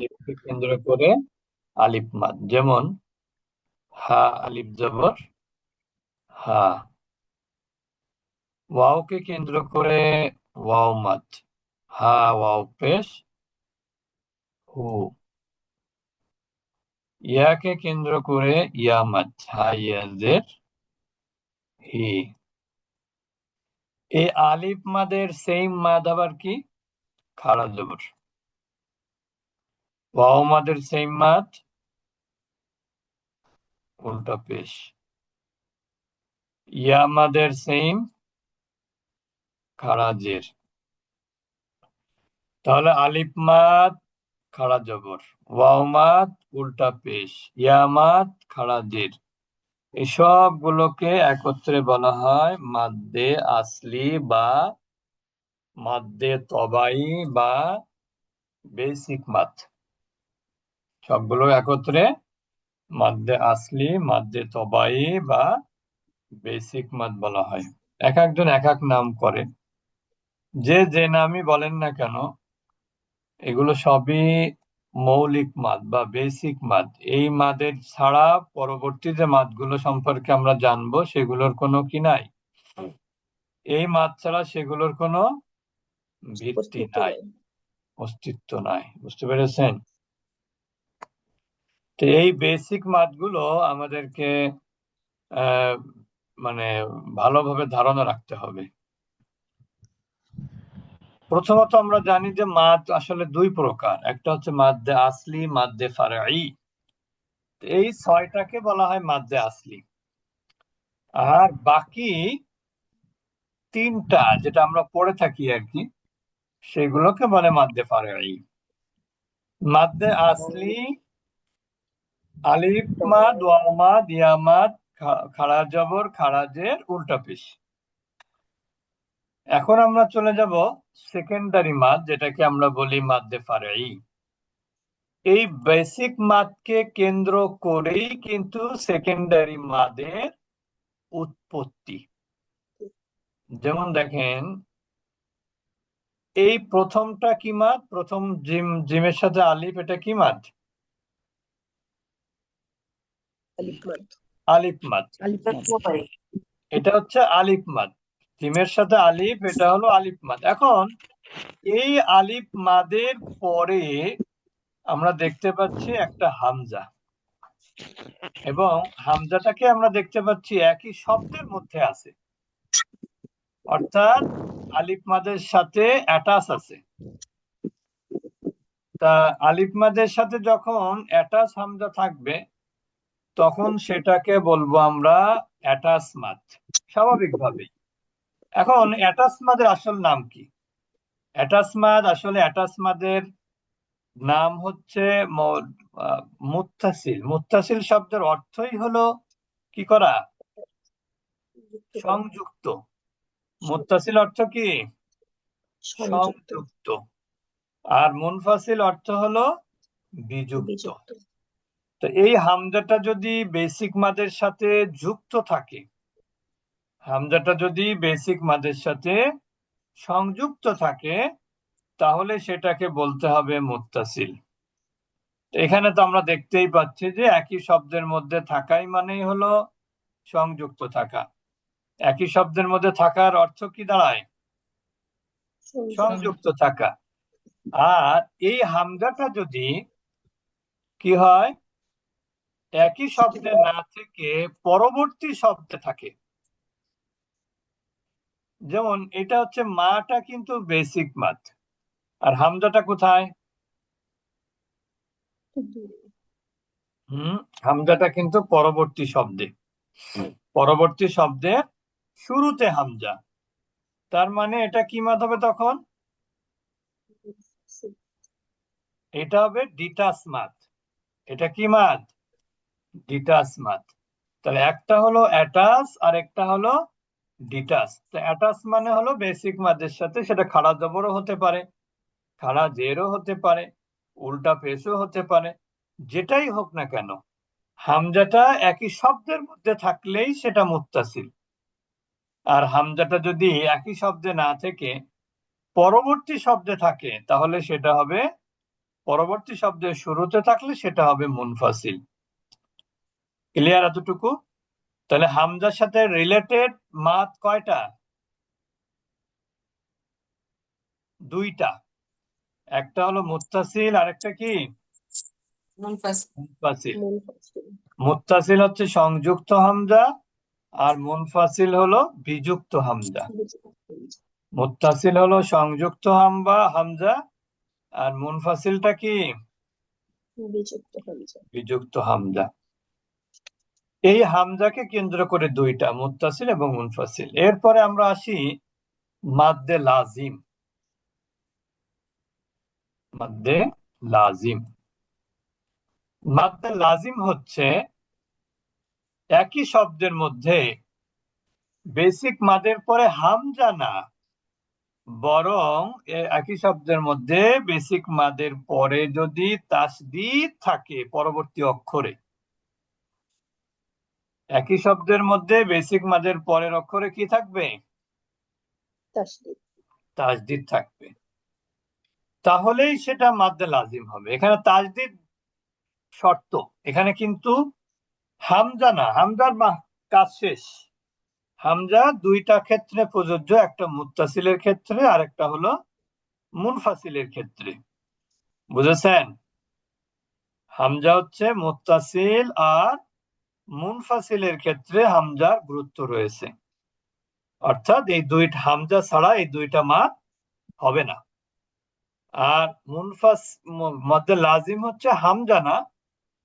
আলিফকে কেন্দ্র করে আলিফ মাদ যেমন হা আলিফ জবর, হা ওয়াওকে কেন্দ্র করে ওয়াও মাদ হা ওয়াও পেশ, হু ইয়াকে কেন্দ্র করে ইয়া মাদ হা ইয়াজের হি। এই আলিফ মাদের সেম মাদ আবার কি? খাড়া জবর। ওয়াও মাদের সেম মাদ উল্টা পেশ। ইয়া মাদের সেম খাড়া তাহলে আলিফ মাদ খাড়া জবর ওয়াও মাদ উল্টা পেশ। ইয়া মাদ খাড়া জের এই সবগুলোকে একত্রে বলা হয় মাদ্দে আসলি বা মাদ্দে তবাই বা বেসিক মাদ সবগুলো একত্রে মাদ্দে আসলি মাদ্দে তবাই বা বেসিক মাদ বলা হয়। এক একজন এক এক নাম করে। যে যে নামই বলেন না কেন এগুলো সবই মৌলিক মাদ বা বেসিক মাদ। এই মাদের ছাড়া পরবর্তী যে মাদগুলো সম্পর্কে আমরা জানব সেগুলোর কোনো কি নাই? এই মাদ ছাড়া সেগুলোর কোনো ভিত্তি নাই। অস্তিত্ব নাই। বুঝতে পেরেছেন? এই বেসিক মাদগুলো আমাদেরকে মানে ভালোভাবে ধারণা রাখতে হবে। প্রথমত আমরা জানি যে মাদ আসলে দুই প্রকার। একটা হচ্ছে মাদ্দে আসলি মাদ্দে ফারাই এই ছয়টাকে বলা হয় মাদ্দে আসলি আর বাকি তিনটা যেটা আমরা পড়ে থাকি আর কি, সেগুলোকে বলে মাদ্দে ফারাই মাদ্দে আসলি আলিফ মাদ ওয়ামাদ ইয়ামাদ খাড়া জবর খাড়াজের উল্টা পেশ এখন আমরা চলে যাব সেকেন্ডারি মাদ যেটাকে আমরা বলি মাদ্দে ফারাই। এই বেসিক মাদকে কেন্দ্র করেই কিন্তু সেকেন্ডারি মাদের উৎপত্তি। যেমন দেখেন, এই প্রথমটা কি মাদ প্রথম জিম, জিমের সাথে আলিফ, এটা কি মাদ আলিফ মাদ এটা হচ্ছে আলিফ মাদ জিমের সাথে আলিফ এটা হলো আলিফ মাদ এখন এই আলিফ মাদের পরে আমরা দেখতে পাচ্ছি একটা হামজা। এবং হামজাটাকে আমরা দেখতে পাচ্ছি একই শব্দের মধ্যে আছে। অর্থাৎ আলিফ মাদের সাথে অ্যাটাচ আছে। তা আলিফ মাদের সাথে যখন অ্যাটাচ হামজা থাকবে তখন সেটাকে বলব আমরা অ্যাটাচ মাদ স্বাভাবিকভাবেই। এখন অ্যাটাচ মাদের আসল নাম কি? অ্যাটাচ মাদ আসলে অ্যাটাচ মাদের নাম হচ্ছে মুত্তাসিল। মুত্তাসিল শব্দের অর্থই হলো কি করা? সংযুক্ত। মুত্তাসিল অর্থ কি? সংযুক্ত। আর মুনফাসিল অর্থ হলো বিযুক্ত। তো এই হামজাটা যদি বেসিক মাদের সাথে যুক্ত থাকে হামজাটা যদি বেসিক মাদের সাথে সংযুক্ত থাকে তাহলে সেটাকে বলতে হবে মুত্তাসিল। এখানে তো আমরা দেখতেই পাচ্ছি যে একই শব্দের মধ্যে থাকাই মানেই হলো সংযুক্ত থাকা। একই শব্দের মধ্যে থাকার অর্থ কি দাঁড়ায়? সংযুক্ত থাকা। আর এই হামজাটা যদি কি হয়? একই শব্দে না থেকে পরবর্তী শব্দে থাকে। যেমন এটা হচ্ছে মাটা কিন্তু বেসিক মাত। আর হামজাটা কোথায়? হুম হামজাটা কিন্তু পরবর্তী শব্দে। পরবর্তী শব্দে শুরুতে হামজা। তার মানে এটা কি মাদ হবে তখন? এটা হবে ডিটাস মাদ এটা কি মাদ ডিটাস মাদ তাহলে একটা হলো অ্যাটাস আর একটা হলো ডিটাস অ্যাটাস মানে হলো বেসিক মাদের সাথে সেটা খাড়া জবরও হতে পারে, খাড়া জেরও হতে পারে, উল্টা পেশও হতে পারে, যেটাই হোক না কেন, হামজাটা একই শব্দের মধ্যে থাকলেই সেটা মুত্তাসিল। আর হামজাটা যদি একই শব্দে না থেকে পরবর্তী শব্দে থাকে, তাহলে সেটা হবে, পরবর্তী শব্দের শুরুতে থাকলে সেটা হবে মুনফাসিল। ক্লিয়ার এতটুকু? তাহলে হামজার সাথে রিলেটেড মাত কয়টা? দুইটা। একটা হলো মুত্তাসিল আরেকটা কি? মুনফাসিল। মুত্তাসিল হচ্ছে সংযুক্ত হামজা আর মুনফাসিল হলো বিযুক্ত হামজা। মুত্তাসিল হলো সংযুক্ত হামবা হামজা আর মুনফাসিলটা কি? বিযুক্ত হামজা। বিযুক্ত হামজা। এই হামজাকে কেন্দ্র করে দুইটা, মুত্তাসিল এবং মুনফাসিল। এরপরে আমরা আসি মাদ্দে লাজিম। মাদ্দে লাজিম। মাদ্দে লাজিম হচ্ছে একই শব্দের মধ্যে বেসিক মাদের পরে হামজা না, বরং একই শব্দের মধ্যে বেসিক মাদের পরে যদি তাসদিদ থাকে পরবর্তী অক্ষরে। একই শব্দের মধ্যে বেসিক মাদের পরের অক্ষরে কি থাকবে? তাজদিদ থাকবে। তাহলেই সেটা মাদ্দে লাজিম হবে। এখানে তাজদিদ শর্ত। এখানে কিন্তু হামজা না হামজার কাজ শেষ। হামজা দুইটা ক্ষেত্রে প্রযোজ্য একটা মুত্তাসিলের ক্ষেত্রে আর একটা হলো মুনফাসিলের ক্ষেত্রে। বুঝেছেন? হামজা হচ্ছে মুত্তাসিল আর মুনফাসিলের ক্ষেত্রে হামজার গুরুত্ব রয়েছে। অর্থাৎ এই দুইটা হামজা ছাড়া এই দুইটা মাদ হবে না। আর মুনফাস মধ্যে লাজিম হচ্ছে হামজা না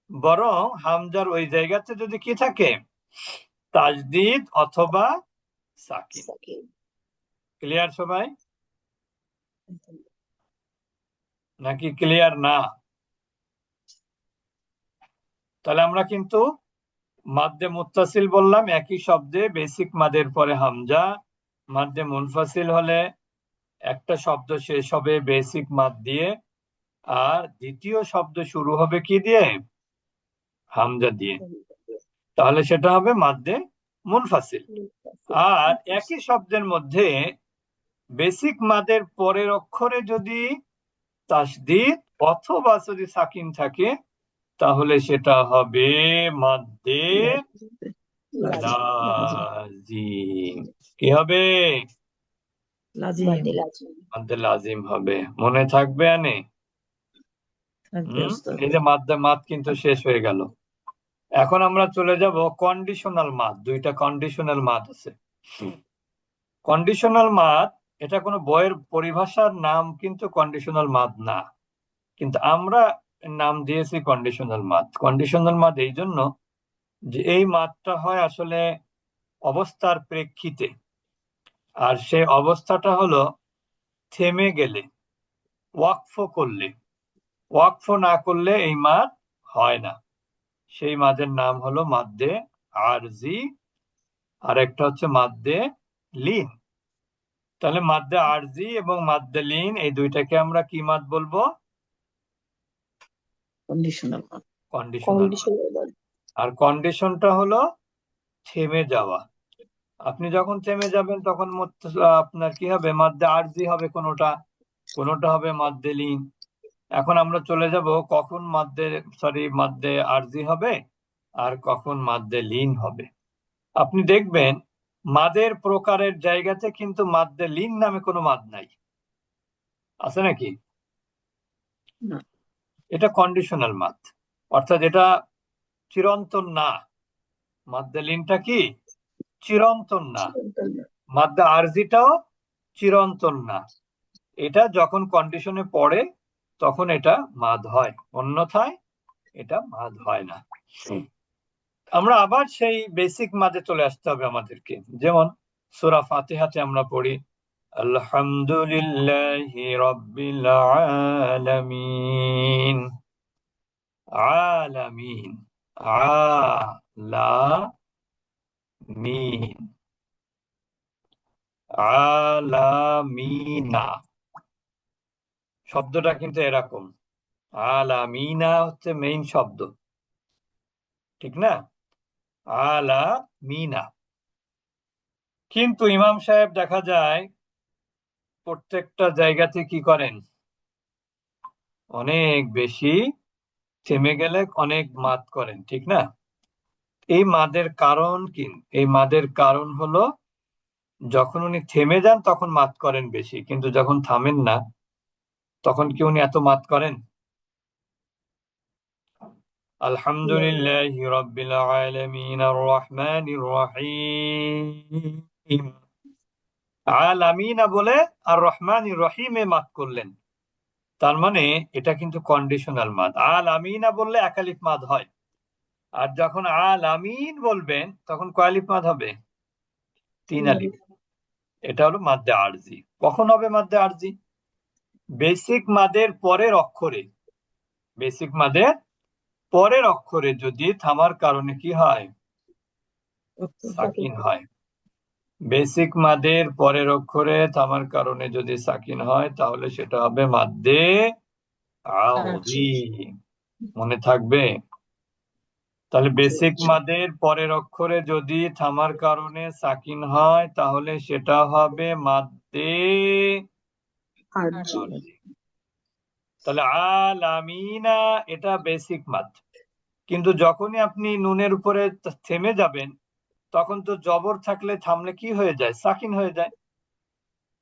বরং হামজার ওই জায়গাতে যদি কি থাকে? তাজদিদ অথবা সাকিন। ক্লিয়ার সবাই? নাকি ক্লিয়ার না? তাহলে আমরা কিন্তু মাদ্দে মুত্তাসিল বললাম একই শব্দে বেসিক মাদের পরে হামজা মাদ্দে মুনফাসিল হলে একটা শব্দ শেষ হবে বেসিক মাদ দিয়ে আর দ্বিতীয় শব্দ শুরু হবে কি দিয়ে? হামজা দিয়ে। তাহলে সেটা হবে মাদ্দে মুনফাসিল। আর একই শব্দের মধ্যে বেসিক মাদের পরের অক্ষরে যদি তাসদিদ অথবা যদি সাকিন থাকে তাহলে সেটা হবে মাদ্দে লাজিম। কি হবে? লাজিম। মাদ্দে লাজিম। হবে। মনে থাকবে আনে। এই যে মাদ্দে মাদ কিন্তু শেষ হয়ে গেল। এখন আমরা চলে যাব কন্ডিশনাল মাদ। দুইটা কন্ডিশনাল মাদ আছে। কন্ডিশনাল মাদ এটা কোনো বইয়ের পরিভাষার নাম কিন্তু কন্ডিশনাল মাদ না। কিন্তু আমরা নাম দিয়েছি কন্ডিশনাল মাদ কন্ডিশনাল মাত এই জন্য যে এই মাতটা হয় আসলে অবস্থার প্রেক্ষিতে। আর সেই অবস্থাটা হলো থেমে গেলে, ওয়াকফ করলে। ওয়াকফ না করলে এই মাদ হয় না। সেই মাদের নাম হলো মাদ্দে আরজি আর একটা হচ্ছে মাদ্দে লিন তাহলে মাদ্দে আরজি এবং মাদ্দে লিন এই দুইটাকে আমরা কি মাদ বলব? কন্ডিশনাল কন্ডিশনাল কন্ডিশনাল আর কন্ডিশনটা হলো থেমে যাওয়া। আপনি যখন থেমে যাবেন তখন আপনার কি হবে? মাদ্দে আরজি হবে কোনোটা। কোনোটা হবে মাদ্দে লিন। এখন আমরা চলে যাব কখন মাদ্দে সরি মাদ্দে আরজি হবে আর কখন মাদ্দে লিন হবে। আপনি দেখবেন মাদের প্রকারের জায়গাতে কিন্তু মাদ্দে লিন নামে কোনো মাদ নাই। আছে নাকি? কন্ডিশনাল মাদ অর্থাৎ এটা চিরন্তন না। মাদ্দে লিনটা কি? চিরন্তন না। মাদ্দা আরজিটাও চিরন্তন না। এটা যখন কন্ডিশনে পড়ে তখন এটা মাদ হয়। অন্যথায় এটা মাদ হয় না। আমরা আবার সেই বেসিক মাদে চলে আসতে হবে আমাদেরকে। যেমন সূরা ফাতিহাতে আমরা পড়ি আলহামদুলিল্লাহি রাব্বিল আলামিন। আলামিন। আলামিন। আলামিনা। শব্দটা কিন্তু এরকম। আলামিনা হচ্ছে মেইন শব্দ। ঠিক না? আলামিনা। কিন্তু ইমাম সাহেব দেখা যায় প্রত্যেকটা জায়গাতে কি করেন? অনেক বেশি থেমে গেলে অনেক মাদ করেন, ঠিক না? এই মাদের কারণ কি? এই মাদের কারণ হলো যখন উনি থেমে যান তখন মাত করেন বেশি, কিন্তু যখন থামেন না, তখন কি উনি এত মাত করেন? আলহামদুলিল্লাহ আর রহমানির রহিম। আলামিনা বলে আর রহমানির রহিমে মাত করলেন। তার মানে এটা কিন্তু কন্ডিশনাল মাদ আল আমিনা বললে একালিফ মাদ হয়। আর যখন আল আমিন বলবেন তখন কয়ালিফ মাদ হবে? তিন আলিফ। এটা হলো মাদ্দে আরজি। কখন হবে মাদ্দে আরজি? বেসিক মাদের পরের অক্ষরে। বেসিক মাদের পরের অক্ষরে যদি থামার কারণে কি হয়? সাকিন হয়। বেসিক মাদের পরের অক্ষরে থামার কারণে যদি সাকিন হয় তাহলে সেটা হবে মাদ্দে মনে থাকবে? তাহলে বেসিক মাদের পরের অক্ষরে যদি থামার কারণে সাকিন হয় তাহলে সেটা হবে মাদ্দে। তাহলে আল আমিনা এটা বেসিক মাদ। কিন্তু যখনই আপনি নুনের উপরে থেমে যাবেন তখন তো জবর থাকলে থামলে কি হয়ে যায়? সাকিন হয়ে যায়।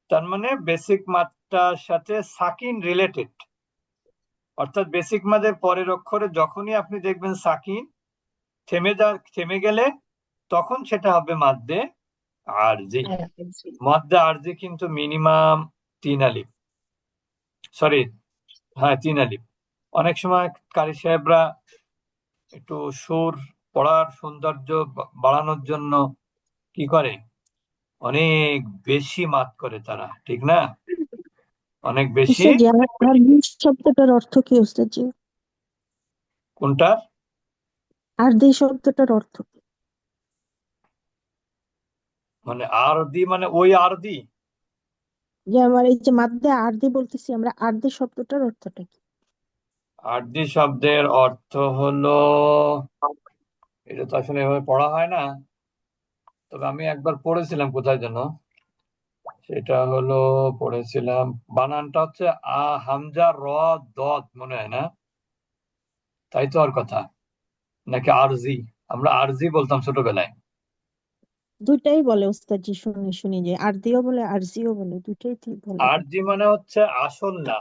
তার মানে বেসিক মাদটার সাথে সাকিন রিলেটেড অর্থাৎ বেসিক মাদের পরের অক্ষরে যখনই আপনি দেখবেন সাকিন থেমে যা থেমে গেলে তখন সেটা হবে মাদ্দে আরজি। আরজি। মাদ্দে আর আরজি কিন্তু মিনিমাম তিন আলিফ। সরি হ্যাঁ তিন আলিফ। অনেক সময় কারি সাহেবরা একটু সুর পড়ার সৌন্দর্য বাড়ানোর জন্য কি করে? অনেক বেশি মাত করে তারা ঠিক না? অনেক বেশি আর শব্দটার অর্থ কি উস্তাদজি কোনটা আরদি শব্দটার অর্থ কি? মানে আরদি মানে ওই আরদি যে আমার এই যে মাদ্দে আরদি বলতেছি আমরা আরদি শব্দটার অর্থটা কি? আরদি শব্দের অর্থ হলো এটা তো আসলে এভাবে পড়া হয় না। তবে আমি একবার পড়েছিলাম কোথায় যেন? সেটা হলো পড়েছিলাম বানানটা হচ্ছে আ হামজা র দদ মনে হয় না? তাই তো আর কথা। নাকি আরজি? আমরা আরজি বলতাম ছোটবেলায়। দুইটাই বলে উস্তাদজি শুনি শুনি যে আরদিও বলে আর আরজিও বলে দুইটাই ঠিক বলে। আরজি মানে হচ্ছে আসল না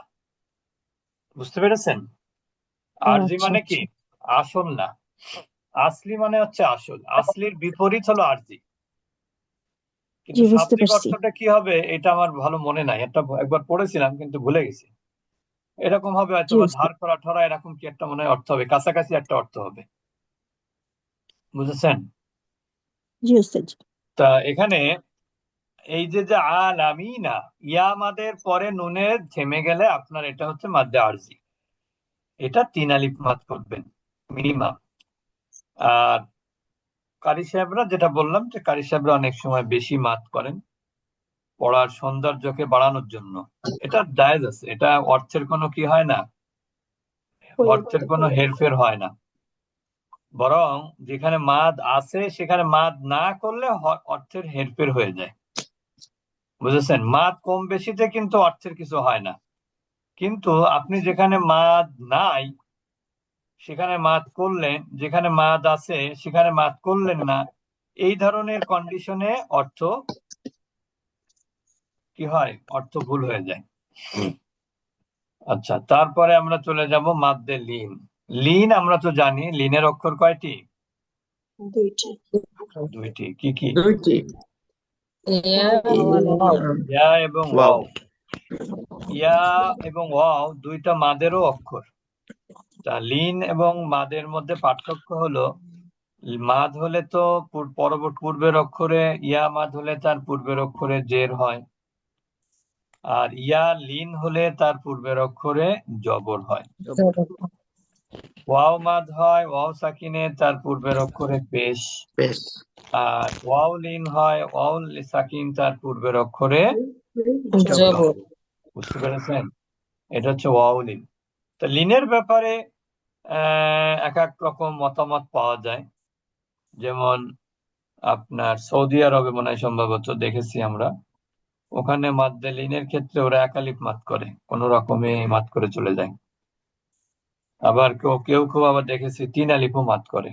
বুঝতে পেরেছেন? আরজি আচ্ছা, মানে কি? আসল না আসলি মানে হচ্ছে আসল। আসলির বিপরীত হলো আরজি। কিন্তু শাব্দিক অর্থটা কি হবে এটা আমার ভালো মনে নাই। এটা একবার পড়েছিলাম কিন্তু ভুলে গেছি। এরকম হবে হয়তো ধার করা ঠরা এরকম কি একটা মনে অর্থ হবে। কাছাকাছি একটা অর্থ হবে। বুঝেছেন? তা এখানে এই যে যে আল আমিনা ইয়া মাদের পরে নুনে থেমে গেলে আপনার এটা হচ্ছে মাদ্দে আরজি। এটা তিন আলিফ মাদ করবেন মিনিমাম। আর কারি সাহেবরা যেটা বললাম যে কারি সাহেবরা অনেক সময় বেশি মাত করেন পড়ার সৌন্দর্যকে বাড়ানোর জন্য। এটা জায়েজ আছে। এটা অর্থের কোনো কি হয় না? অর্থের কোনো হেরফের হয় না। বরং যেখানে মাদ আছে সেখানে মাদ না করলে অর্থের হেরফের হয়ে যায়। বুঝেছেন? মাদ কম বেশিতে কিন্তু অর্থের কিছু হয় না। কিন্তু আপনি যেখানে মাদ নাই সেখানে মাদ করলেন যেখানে মাদ আছে সেখানে মাদ করলেন না। এই ধরনের কন্ডিশনে অর্থ কি হয়? অর্থ ভুল হয়ে যায়। আচ্ছা তারপরে আমরা চলে যাব মাদ্দে লিন। লিন আমরা তো জানি লিনের অক্ষর কয়টি? দুইটি। দুইটি। কি কি? দুইটি। ইয়া এবং ওয়াও। ইয়া এবং ওয়াও দুইটা মাদেরও অক্ষর। তা লিন এবং মাদের মধ্যে পার্থক্য হলো মাদ হলে তো পরবর্তী পূর্বের অক্ষরে ইয়া মাদ হলে তার পূর্বের অক্ষরে জের হয়। আর ইয়া লিন হলে তার পূর্বের অক্ষরে জবর হয়। ওয়াও মাদ হয় ওয়াও সাকিনে তার পূর্বের অক্ষরে পেশ। আর ওয়াও লিন হয় ওয়াও সাকিন তার পূর্বের অক্ষরে বুঝতে পেরেছেন? এটা হচ্ছে ওয়াও লিন। তো লিনের ব্যাপারে এক এক রকম মতামত পাওয়া যায়। যেমন আপনার সৌদি আরবে মনে হয় সম্ভবত দেখেছি আমরা। ওখানে মাদ্দে লিনের ক্ষেত্রে ওরা একালিফ মাত করে, কোনো রকমে মাদ করে চলে যায়। আবার কেউ কেউ কেউ আবার দেখেছি তিন আলিপও মাত করে।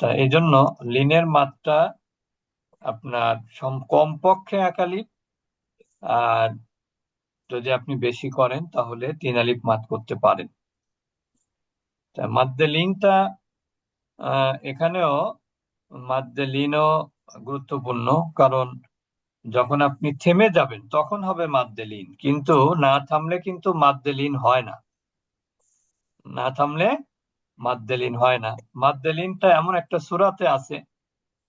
তা এই জন্য লিনের মাত্রা আপনার কমপক্ষে এক আলিফ আর যদি আপনি বেশি করেন তাহলে তিন আলিফ মাত করতে পারেন। মাদ্দে লিনটা আহ, এখানেও মাদ্দে লিনও গুরুত্বপূর্ণ কারণ যখন আপনি থেমে যাবেন তখন হবে মাদ্দে লিন কিন্তু না থামলে কিন্তু মাদ্দে লিন হয় না। না থামলে মাদ্দে লিন হয় না। মাদ্দে লিনটা এমন একটা সূরাতে আছে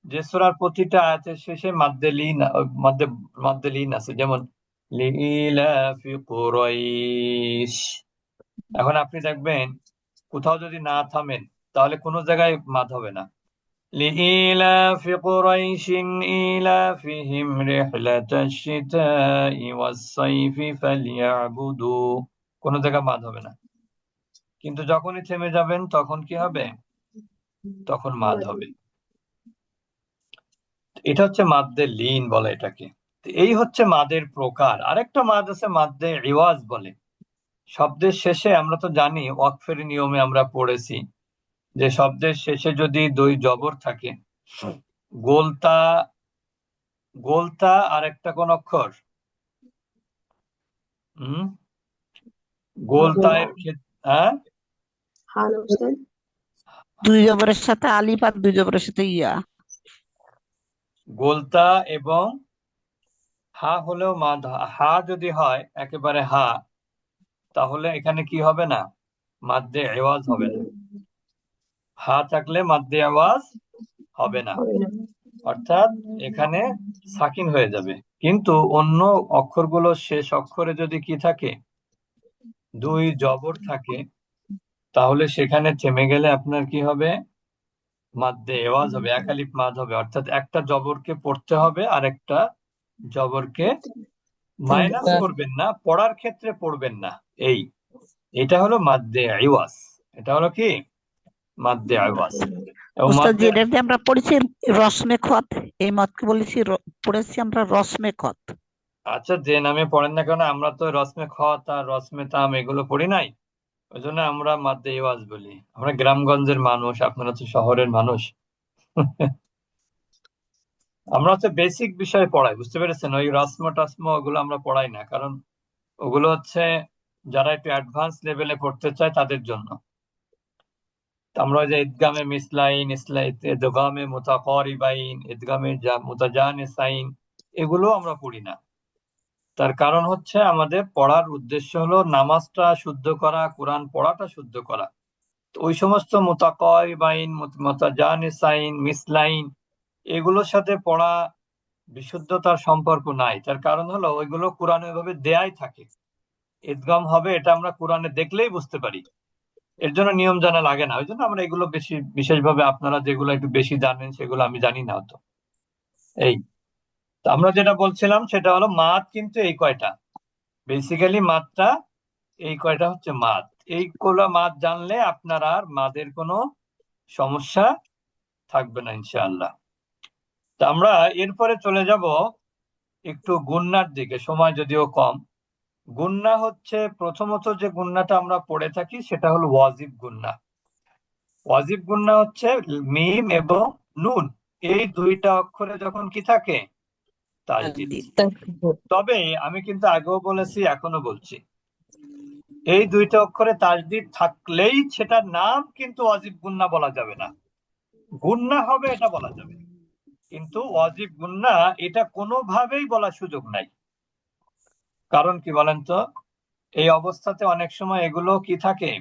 যে সূরার প্রতিটা আয়াতের শেষে মাদ্দে লিন মাদ্দে মাদ্দেলিন আছে। যেমন এখন আপনি দেখবেন কোথাও যদি না থামেন তাহলে কোনো জায়গায় মাদ হবে না لإيلاف قريش إيلافهم رحلة الشتاء والصيف فليعبدوا কোনো জায়গায় মাদ হবে না কিন্তু যখনই থেমে যাবেন তখন কি হবে তখন মাদ হবে এটা হচ্ছে মাদ্দে লিন বলে এটাকে তো এই হচ্ছে মাদের প্রকার আরেকটা মাদ আছে মাদ্দে রিওয়াজ বলে শব্দের শেষে আমরা তো জানি ওয়াকফের নিয়মে আমরা পড়েছি যে শব্দের শেষে যদি দুই জবর থাকে গোলতা গোলতা আর একটা কোন অক্ষর? হুম? গোলতা এর ক্ষেত্রে হ্যাঁ হ্যাঁ দুই জবরের সাথে আলিফ আর দুই জবরের সাথে ইয়া। গোলতা এবং হা হলেও মাদ হা যদি হয় একেবারে হা তাহলে এখানে কি হবে না? মাদ্দে আওয়াজ হবে না। হা থাকলে মাদ্দে আওয়াজ হবে না। অর্থাৎ এখানে সাকিন হয়ে যাবে। কিন্তু অন্য অক্ষরগুলো শেষ অক্ষরে যদি কি থাকে? দুই জবর থাকে তাহলে সেখানে থেমে গেলে আপনার কি হবে? মাদ্দে এওয়াজ হবে একালিফ মাদ হবে। অর্থাৎ একটা জবরকে পড়তে হবে আর একটা জবরকে মাইনাস করবেন না পড়ার ক্ষেত্রে পড়বেন না। এই এটা হলো মাদ্দে আইওয়াজ এটা হলো কি? মাদ্দে আইওয়াজ এবং ওস্তাদ যেটাতে আমরা পড়েছি রসমে খত। এই মতকে বলেছি পড়েছি আমরা রসমে খত। আচ্ছা যে নামে পড়েন না কেন আমরা তো রসমে খত আর রসমে তাম এগুলো পড়ি নাই। ওই জন্য আমরা মাদ্দে ইওয়াজ বলি। আমরা গ্রামগঞ্জের মানুষ আপনারা তো শহরের মানুষ। আমরা হচ্ছে বেসিক বিষয় পড়াই বুঝতে পেরেছেন? ওই রস্ম টস্ম ওগুলো আমরা পড়াই না কারণ ওগুলো হচ্ছে যারা একটু অ্যাডভান্স লেভেলে পড়তে চায় তাদের জন্য। আমরা যে ইদগামে মিসলাইন ইদগামে মুতাকারিবাইন ইদগামে মুতাজানিসাইন, এগুলো আমরা পড়ি না। তার কারণ হচ্ছে আমাদের পড়ার উদ্দেশ্য হলো নামাজটা শুদ্ধ করা, কোরআন পড়াটা শুদ্ধ করা। ওই সমস্ত মুতাকারিবাইন মুতাজানিসাইন, মিসলাইন, এগুলোর সাথে পড়া বিশুদ্ধতার সম্পর্ক নাই। তার কারণ হলো ওইগুলো কোরআনে ওইভাবে দেয়াই থাকে। ঈদগাম হবে এটা আমরা কোরআনে দেখলেই বুঝতে পারি। এর জন্য নিয়ম জানা লাগে না। ওই জন্য আমরা এগুলো বেশি, বিশেষভাবে আপনারা যেগুলো একটু বেশি জানেন সেগুলো আমি জানি না তো এই, তো আমরা যেটা বলছিলাম সেটা হলো মাদ কিন্তু এই কয়টা? বেসিক্যালি মাদটা এই কয়টা হচ্ছে মাদ। এইগুলো মাত জানলে আপনার আর মাদের কোনো সমস্যা থাকবে না ইনশাআল্লাহ। তা আমরা এরপরে চলে যাব একটু গুন্নার দিকে। সময় যদিও কম। গুন্না হচ্ছে প্রথমত যে গুন্নাটা আমরা পড়ে থাকি সেটা হলো ওয়াজিব গুন্না। ওয়াজিব গুন্না হচ্ছে মিম এবং নুন। এই দুইটা অক্ষরে যখন কি থাকে? তবে আমি কিন্তু আগেও বলেছি এখনও বলছি। এই দুইটা অক্ষরে তাজদিদ থাকলেই সেটার নাম কিন্তু ওয়াজিব গুন্না বলা যাবে না। গুন্না হবে এটা বলা যাবে। কিন্তু ওয়াজিব গুন্না এটা কোনোভাবেই বলার সুযোগ নাই। কারণ কি বলেন তো? এই অবস্থাতে অনেক সময় এগুলো কি থাকে?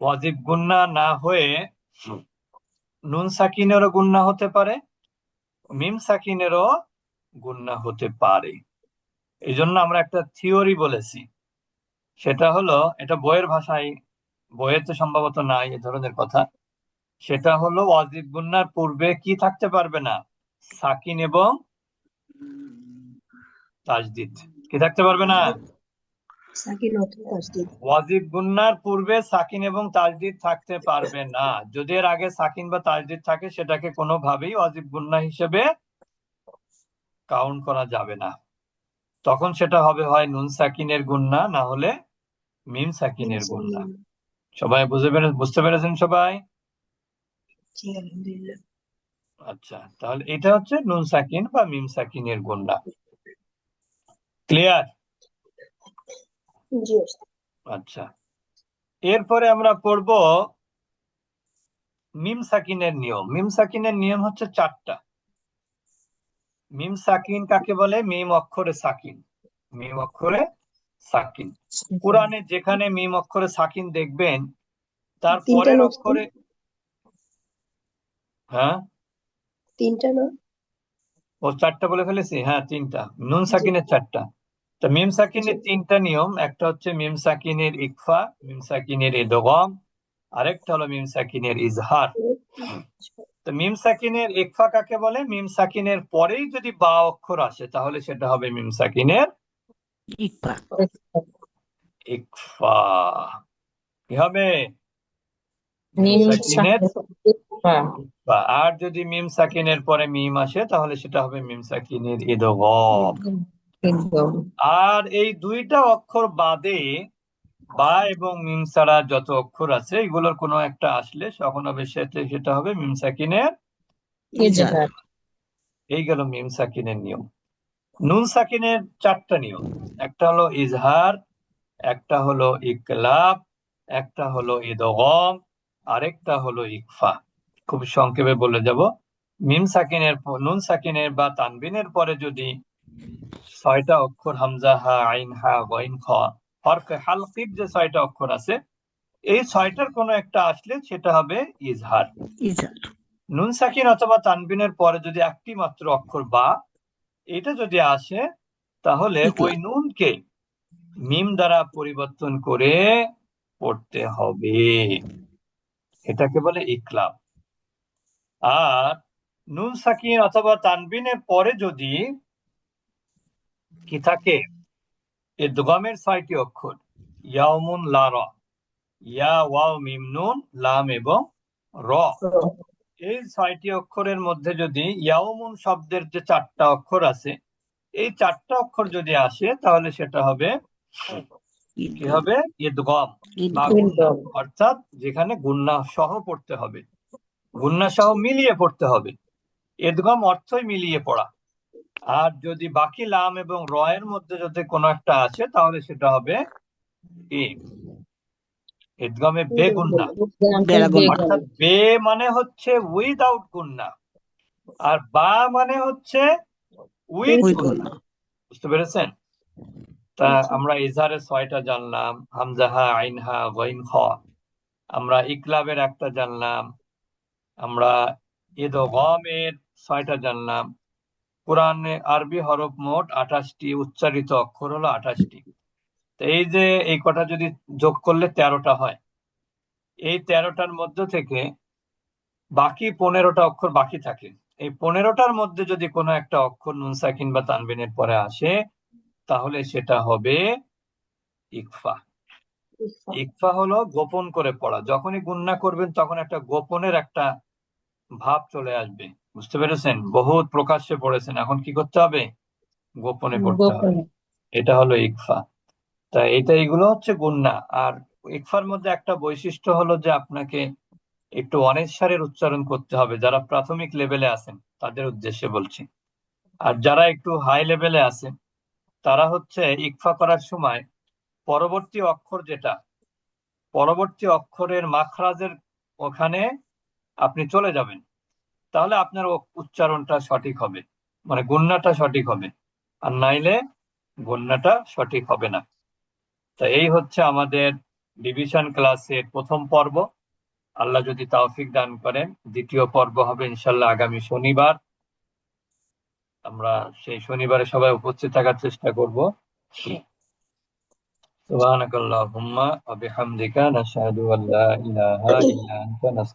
ওয়াজিব গুন্না না হয়ে নুন সাকিনেরও গুন্না হতে পারে, মিম সাকিনেরও গুন্না হতে পারে। এই জন্য আমরা একটা থিওরি বলেছি। সেটা হলো, এটা বইয়ের ভাষায়, বইয়ের তো সম্ভবত নাই, এ ধরনের কথা। সেটা হলো, ওয়াজিব গুন্নার পূর্বে কি থাকতে পারবে না? সাকিন এবং তাজদিদ। কি থাকতে পারবে না? ওয়াজিব গুন্নার পূর্বে সাকিন এবং তাজদিদ থাকতে পারবে না। যদি এর আগে সাকিন বা তাজদিদ থাকে সেটাকে কোনোভাবেই ওয়াজিব গুন্না হিসেবে কাউন্ট করা যাবে না। তখন সেটা হবে হয় নুন সাকিনের গুন্না না হলে মিম সাকিনের গুণনা সবাই বুঝে পেরে বুঝতে পেরেছেন সবাই? আচ্ছা তাহলে এটা হচ্ছে নুন সাকিন বা মিম সাকিনের গুণনা ক্লিয়ার আচ্ছা। এরপরে আমরা পড়ব মিম সাকিনের নিয়ম। মিম সাকিনের নিয়ম হচ্ছে চারটা। মিম সাকিন কাকে বলে? মিম অক্ষরে সাকিন। মিম অক্ষরে সাকিন। কোরআনে যেখানে মিম অক্ষরে সাকিন দেখবেন তার পরের অক্ষরে হ্যাঁ? তিনটা না? ও চারটা বলে ফেলেছি? হ্যাঁ তিনটা। নুন সাকিনের চারটা। তো মিম সাকিনের তিনটা নিয়ম একটা হচ্ছে মিম সাকিনের ইকফা মিম সাকিনের ইদগম আরেকটা হলো মিম সাকিনের ইজহার তো মিম সাকিনের ইকফা কাকে বলে? মিম সাকিনের পরেই যদি বা অক্ষর আসে তাহলে সেটা হবে মিম সাকিনের ইকফা। ইকফা। কি হবে। আর যদি মিম সাকিনের পরে মিম আসে তাহলে সেটা হবে মিম সাকিনের ইদগম আর এই দুইটা অক্ষর বাদে বা এবং মিম ছাড়া যত অক্ষর আছে এগুলোর কোনো একটা আসলে তখন হবে সেটা হবে মিম সাকিনের এই গেল মিম সাকিনের নিয়ম। নুন সাকিনের চারটা নিয়ম। একটা হলো ইজহার একটা হলো ইকলাব একটা হলো ইদগম আরেকটা হলো ইকফা। খুব সংক্ষেপে বলে যাব। মিম সাকিনের নুন সাকিনের বা তানবিনের পরে যদি ছয়টা অক্ষর হামজা হা আইন হা গইন খ। হরফে হালকির যে ছয়টা অক্ষর আছে এই ছয়টার কোনো একটা আসলে সেটা হবে ইজহার। নুন সাকিন অথবা তানবিনের পরে যদি একটি মাত্র অক্ষর বা এটা যদি আসে তাহলে ওই নুনকে মিম দ্বারা পরিবর্তন করে পড়তে হবে। এটাকে বলে ইকলাব। আর নুন সাকিন অথবা তানবিনের পরে যদি কি থাকে এ দোগামের ছয়টি অক্ষর ইয়াউমুন লা র ইয়া ওয়াও মিম নুন লাম এবং র। এই ছয়টি অক্ষরের মধ্যে যদি ইয়াউমুন শব্দের যে চারটা অক্ষর আছে এই চারটা অক্ষর যদি আসে তাহলে সেটা হবে কি হবে? ইদগম। অর্থাৎ যেখানে গুন্না সহ পড়তে হবে। গুন্না সহ মিলিয়ে পড়তে হবে। ইদগম অর্থই মিলিয়ে পড়া। আর যদি বাকি লাম এবং র এর মধ্যে যদি কোনো একটা আছে তাহলে সেটা হবে কি ইদগমে বেলাগুন অর্থাৎ বে মানে হচ্ছে উইদাউট গুন্না আর বা মানে হচ্ছে উইথ গুন্না গুন্না। বুঝতে পেরেছেন? তা আমরা ইজহারের ছয়টা জানলাম হামজাহা আইনহা গইন খ আমরা ইকলাবের একটা জানলাম আমরা ইদগমের ছয়টা জানলাম। কোরআনে আরবি হরফ মোট আঠাশটি উচ্চারিত অক্ষর হলো আঠাশটি। তো এই যে এই কটা যদি যোগ করলে তেরোটা হয়। এই তেরোটার মধ্য থেকে বাকি পনেরোটা অক্ষর বাকি থাকে। এই পনেরোটার মধ্যে যদি কোনো একটা অক্ষর নুন সাকিন বা তানবিনের পরে আসে তাহলে সেটা হবে ইকফা। ইকফা। হলো গোপন করে পড়া। যখনই গুন্না করবেন তখন একটা গোপনের একটা ভাব চলে আসবে। বুঝতে পেরেছেন? বহুত প্রকাশ্যে পড়েছেন। এখন কি করতে হবে? গোপনে পড়তে হবে। এটা হলো ইকফা। তা এটা এগুলো হচ্ছে গুন্না। আর ইকফার মধ্যে একটা বৈশিষ্ট্য হলো যে আপনাকে একটু অনেস্বারের উচ্চারণ করতে হবে। যারা প্রাথমিক লেভেলে আছেন তাদের উদ্দেশ্যে বলছি। আর যারা একটু হাই লেভেলে আছেন তারা হচ্ছে ইকফা করার সময় পরবর্তী অক্ষর যেটা পরবর্তী অক্ষরের মাখরাজের ওখানে আপনি চলে যাবেন। তাহলে আপনার ও- উচ্চারণটা সঠিক হবে মানে গুন্নাটা সঠিক হবে আর নাইলে গুন্নাটা সঠিক হবে না তা এই হচ্ছে আমাদের ডিভিশন ক্লাসের প্রথম পর্ব আল্লাহ যদি তৌফিক দান করেন দ্বিতীয় পর্ব হবে ইনশাল্লাহ আগামী শনিবার আমরা সেই শনিবারে সবাই উপস্থিত থাকার চেষ্টা করব سبحانك اللهم وبحمدك نشهد أن لا إله إلا أنت نستغفرك